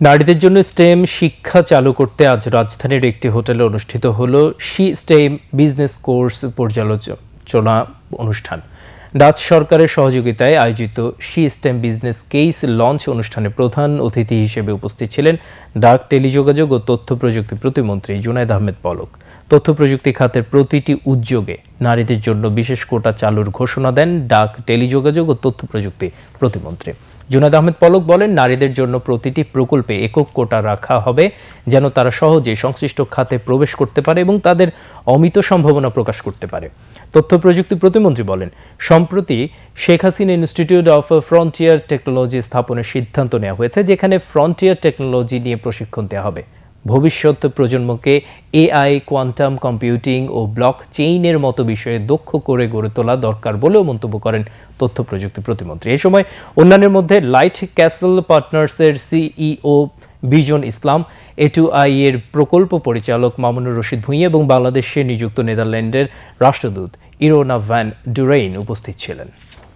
নারীদের জন্য স্টেম শিক্ষা চালু করতে আজ রাজধানীর একটি হোটেলে অনুষ্ঠিত হল শি স্টেম বিজনেস কোর্স পর্যালোচনা অনুষ্ঠান। ডাচ সরকারের সহযোগিতায় আয়োজিত she stem business case launch অনুষ্ঠানে প্রধান অতিথি হিসেবে উপস্থিত ছিলেন ডাক টেলিযোগাযোগ ও তথ্য প্রযুক্তি প্রতিমন্ত্রী জুনায়দ আহমেদ পলক। তথ্য প্রযুক্তি খাতের প্রতিটি উদ্যোগে নারীদের জন্য বিশেষ কোটা চালুর ঘোষণা দেন ডাক টেলিযোগাযোগ ও তথ্য প্রযুক্তি প্রতিমন্ত্রী। জুনাদ আহমেদ পলক বলেন, নারীদের জন্য প্রতিটি প্রকল্পে একক কোটা রাখা হবে যেন তারা সহজে সংশ্লিষ্ট খাতে প্রবেশ করতে পারে এবং তাদের অমিত সম্ভাবনা প্রকাশ করতে পারে। তথ্য প্রযুক্তি প্রতিমন্ত্রী বলেন, সম্প্রতি Sheikh Hasina institute of frontier technology স্থাপনের সিদ্ধান্ত নেওয়া হয়েছে, যেখানে ফ্রন্টিয়ার টেকনোলজি নিয়ে প্রশিক্ষণ দেওয়া হবে। ভবিষ্যৎ প্রজন্মকে এআই, কোয়ান্টাম কম্পিউটিং ও ব্লক চেইনের মতো বিষয়ে দক্ষ করে গড়ে তোলা দরকার বলেও মন্তব্য করেন তথ্য প্রযুক্তি প্রতিমন্ত্রী। এই সময় অন্যান্যের মধ্যে light castle পার্টনার্সের CEO Bijon Islam A two I এর প্রকল্প পরিচালক মামুনুর রশিদ ভুঁইয়া এবং বাংলাদেশে নিযুক্ত নেদারল্যান্ডের রাষ্ট্রদূত ইরোনা ভ্যান ডুরেইন উপস্থিত ছিলেন।